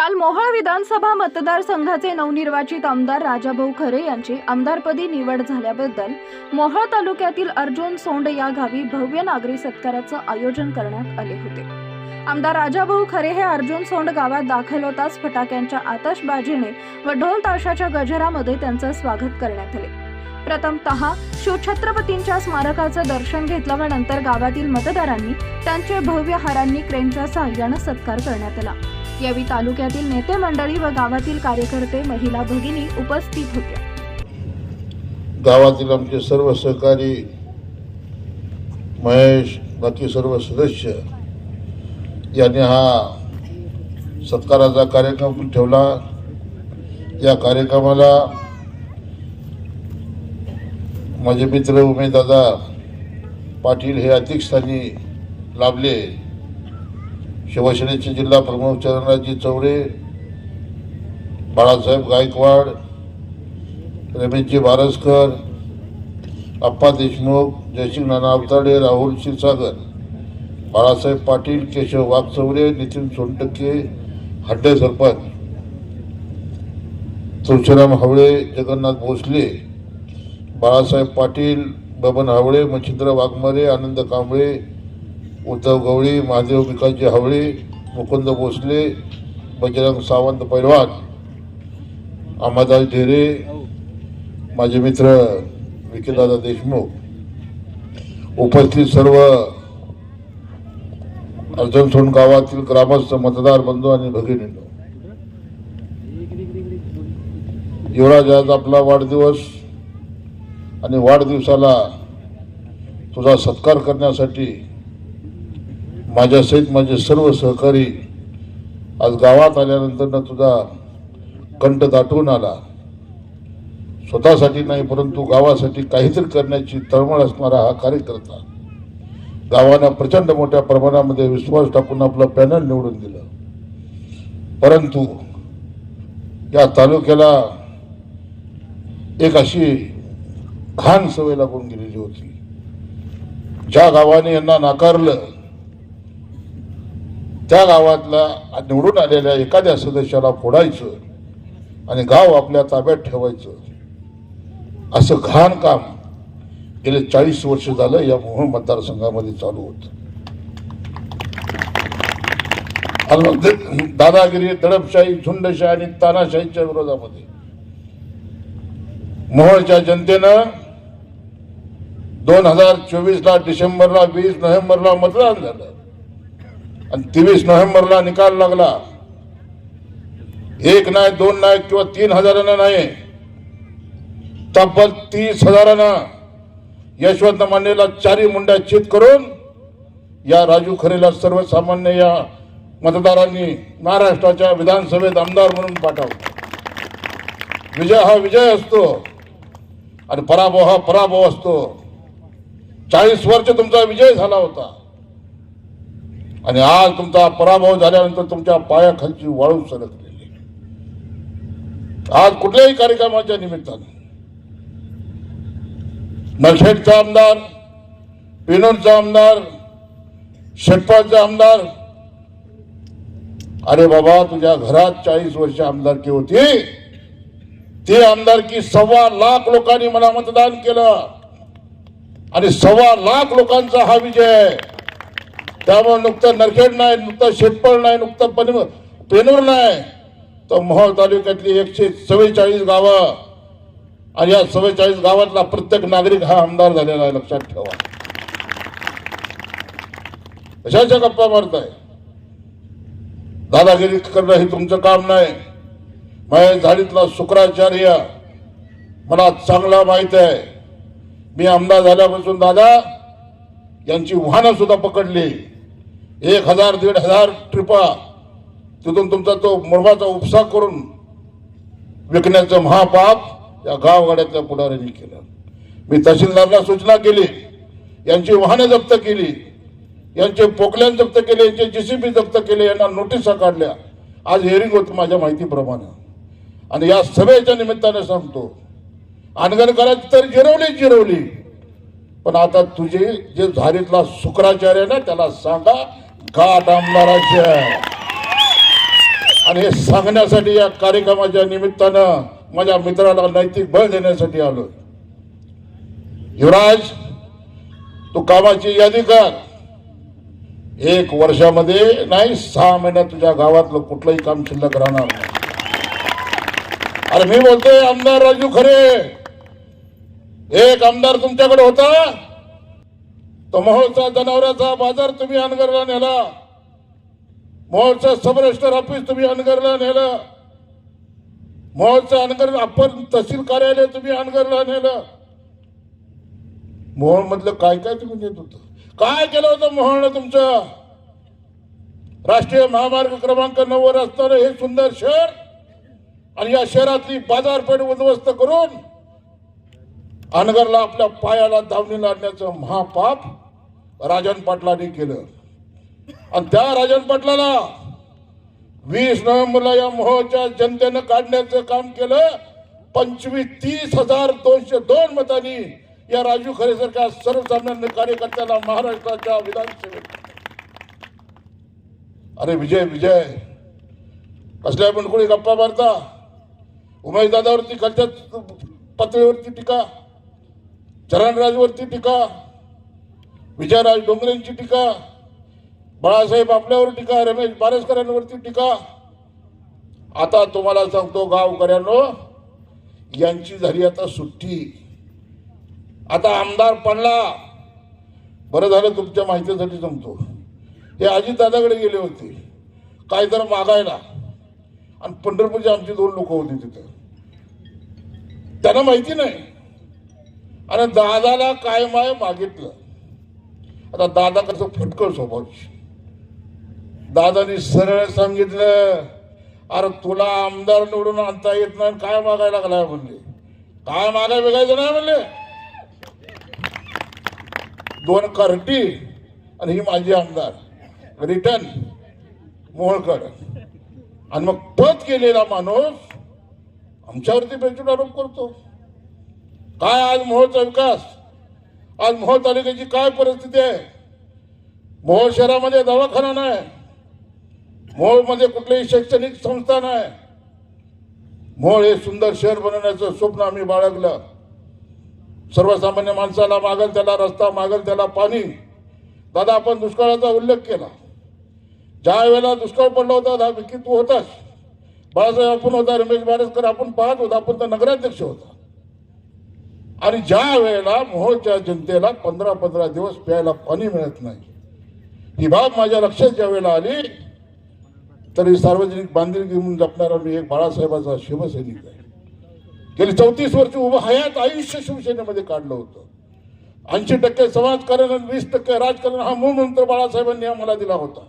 काल मोहोळ विधानसभा मतदारसंघाचे नवनिर्वाचित आमदार राजाभाऊ खरे यांची आमदारपदी निवड झाल्याबद्दल मोहोळ तालुक्यातील अर्जुन सोंड या गावी भव्य नागरी सत्काराचं आयोजन करण्यात आले होते. आमदार राजाभाऊ खरे हे अर्जुन सोंड गावात दाखल होताच फटाक्यांच्या आतषबाजीने व ढोल ताशाच्या गजरामध्ये त्यांचं स्वागत करण्यात आले. प्रथमतः शिवछत्रपतींच्या स्मारकाचं दर्शन घेतलं व नंतर गावातील मतदारांनी त्यांचे भव्य हारांनी क्रेनच्या सहाय्यानं सत्कार करण्यात आला. यावेळी तालुक्यातील नेते मंडळी व गावातील कार्यकर्ते महिला भगिनी उपस्थित होत्या. गावातील आमचे सर्व सहकारी महेश बाकी सर्व सदस्य यांनी हा सत्काराचा कार्यक्रम ठेवला. या कार्यक्रमाला माझे मित्र उमेशदादा पाटील हे अध्यक्षस्थानी लाभले. शिवसेनेचे जिल्हा प्रमुख चरणराजी चौरे बाळासाहेब गायकवाड रमेशजी बारसकर अप्पा देशमुख जयसिंग नाना अवताडे राहुल क्षीरसागर बाळासाहेब पाटील केशव वाघचौरे नितीन सोनटक्के हड्डे सरपंच तुळशीराम हावळे जगन्नाथ भोसले बाळासाहेब पाटील बबन हावळे मच्छिंद्र वाघमारे आनंद कांबळे उद्धव गवळी महादेव विकासजी हावळे मुकुंद भोसले बजरंग सावंत पैलवान अहमदास ढेरे माझे मित्र विकेदादा देशमुख उपस्थित सर्व अर्जनसोन गावातील ग्रामस्थ मतदार बंधू आणि भगिनींनो. युवराज आज आपला वाढदिवस आणि वाढदिवसाला तुझा सत्कार करण्यासाठी माझ्यासहित माझे सर्व सहकारी आज गावात आल्यानंतर तुझा कंठ दाटवून आला. स्वतःसाठी नाही परंतु गावासाठी काहीतरी करण्याची तळमळ असणारा हा कार्यकर्ता गावानं प्रचंड मोठ्या प्रमाणामध्ये विश्वास टाकून आपलं पॅनल निवडून दिलं. परंतु या तालुक्याला एक अशी घाण सवय लागून गेलेली होती. ज्या गावाने यांना नाकारलं त्या गावातल्या निवडून आलेल्या एखाद्या सदस्याला फोडायचं आणि गाव आपल्या ताब्यात ठेवायचं असं घाण काम गेले चाळीस वर्ष झालं या मोहोळ मतदारसंघामध्ये चालू होत. दादागिरी दडपशाही झुंडशाही आणि तानाशाहीच्या विरोधामध्ये मोहोळच्या जनतेनं दोन हजार चोवीसला डिसेंबरला वीस नोव्हेंबरला मतदान झालं. आणि तेवीस नोव्हेंबरला निकाल लागला. एक नाही दोन नाही किंवा तीन हजारांना नाही. तब्बल तीस हजारांना यशवंत मानेला चारी मुंड्या चित करून या राजू खरेला सर्वसामान्य या मतदारांनी महाराष्ट्राच्या विधानसभेत आमदार म्हणून पाठवलं. विजय हा विजय असतो आणि पराभव हा पराभव असतो. चाळीस वर्ष तुमचा विजय झाला होता. आणि आज तुमचा पराभव झाल्यानंतर तुमच्या पायाखालची वाळू सरकलेली आज कुठल्याही कार्यक्रमाच्या निमित्ताने. नरखेडचा आमदार पिनोडचा आमदार शेटपाचे आमदार. अरे बाबा तुझ्या घरात चाळीस वर्ष आमदारकी होती. ती आमदारकी सव्वा लाख लोकांनी मला मतदान केलं. आणि सव्वा लाख लोकांचा हा विजय. आहे त्यामुळे नुकतं नरखेड नाही नुकतं शेतपळ नाही नुकतं पन पेनूर नाही. तर मोहोळ तालुक्यातली एकशे चव्वेचाळीस गावं. आणि या चव्वेचाळीस गावातला प्रत्येक नागरिक हा आमदार झालेला आहे लक्षात ठेवा. कशाच्या गप्पा मारताय? दादागिरी करणं हे तुमचं काम नाही. माझ्या झाडीतला शुक्राचार्य मला चांगला माहीत आहे. मी आमदार झाल्यापासून दादा यांची वाहनं सुद्धा पकडली. एक हजार दीड हजार ट्रिपा तिथून तुमचा तो मुळवाचा उपसा करून विकण्याचं महापाप या गावगाड्यातल्या पुढाऱ्यांनी केलं. मी तहसीलदारला सूचना केली. यांची वाहनं जप्त केली. यांचे पोकल्यान जप्त केले यांचे जेसीबी जप्त केले यांना नोटिसा काढल्या. आज हिअरिंग होती माझ्या माहितीप्रमाणे. आणि या सभेच्या निमित्ताने सांगतो अनगन तर जिरवली जिरवली. पण आता तुझे जे झारीतला शुक्राचार्य ना त्याला सांगा गाठ आमदाराचे आणि हे सांगण्यासाठी या कार्यक्रमाच्या निमित्तानं माझ्या मित्राला नैतिक बळ देण्यासाठी आलो युवराज तू कामाची यादी कर. एक वर्षामध्ये नाही सहा महिन्यात तुझ्या गावातलं कुठलंही काम शिल्लक राहणार नाही. अरे मी बोलतोय आमदार राजू खरे. एक आमदार तुमच्याकडे होता? तो महोत्सव जनावरांचा बाजार तुम्ही अनगरला नेला. महोत्सव सब रजिस्टर ऑफिस तुम्ही अनगरला नेलं. महोत्सव अनगर आपण तहसील कार्यालय तुम्ही अनगरला नेलं. मोहन मधलं काय काय तुम्ही नेत होत? काय केलं होतं मोहन तुमचं? राष्ट्रीय महामार्ग क्रमांक नऊ वर असणारं हे सुंदर शहर आणि या शहरातली बाजारपेठ उद्ध्वस्त करून अनगरला आपल्या पायाला दावणी लाडण्याचं महापाप राजन पाटलांनी केलं. आणि त्या राजन पाटलाला वीस नोव्हेंबरला या मोहच्या जनतेनं काढण्याचं काम केलं. पंचवीस तीस हजार दोनशे दोन मतांनी या राजू खरे सारख्या सर्वसामान्य कार्यकर्त्याला महाराष्ट्राच्या विधानसभेत. अरे विजय विजय. कसल्या पण कोणी गप्पा मारता. उमेश दादावरती खालच्या पातळीवरती टीका. चरणराजवरती टीका विजयराज डोंगरेंची टीका बाळासाहेब आपल्यावर टीका रमेश बारसकरांवरती टीका. आता तुम्हाला सांगतो गावकऱ्यांनो यांची झाली आता सुट्टी. आता आमदार पडला. बरं झालं तुमच्या माहितीसाठी सांगतो. हे अजितदादाकडे गेले होते. काय तर मागायला. आणि पंढरपूरचे आमची दोन लोक होती तिथं. त्यांना माहिती नाही. आणि दादाला काय माय मागितलं. आता दादा कसं फटकळ स्वभाव दादानी सरळ सांगितलं अरे तुला आमदार निवडून आणता येत नाही काय मागायला लागलाय? म्हणले. काय मागाय बघायचं नाही म्हणले. दोन करटी आणि ही माझी आमदार. रिटर्न मोहळकर. आणि मग पद केलेला माणूस आमच्यावरती बेचून आरोप करतो. काय आज मोहोळचा विकास आज मोहोळ तालुक्याची काय परिस्थिती आहे? मोहोळ शहरामध्ये दवाखाना नाही. मोहोळमध्ये कुठलीही शैक्षणिक संस्था नाही. मोहोळ हे सुंदर शहर बनवण्याचं स्वप्न आम्ही बाळगलं. सर्वसामान्य माणसाला मागल त्याला रस्ता मागल त्याला पाणी. दादा आपण दुष्काळाचा उल्लेख केला. ज्या वेळेला दुष्काळ पडला होता दहा विकी तू होतास. बाळासाहेब आपण होता रमेश बारसकर आपण पाहत होता आपण तर नगराध्यक्ष होता. आणि ज्या वेळेला मोहोळच्या जनतेला पंधरा पंधरा दिवस प्यायला पाणी मिळत नाही. ही बाब माझ्या लक्षात ज्या वेळेला आली तरी सार्वजनिक बांधिलकी म्हणून जपणारा मी एक बाळासाहेबाचा शिवसैनिक आहे. गेली चौतीस वर्ष उभं हयात आयुष्य शिवसेनेमध्ये काढलं होतं. ऐंशी टक्के समाजकारण आणि वीस टक्के राजकारण हा मूळ मंत्र बाळासाहेबांनी आम्हाला दिला होता.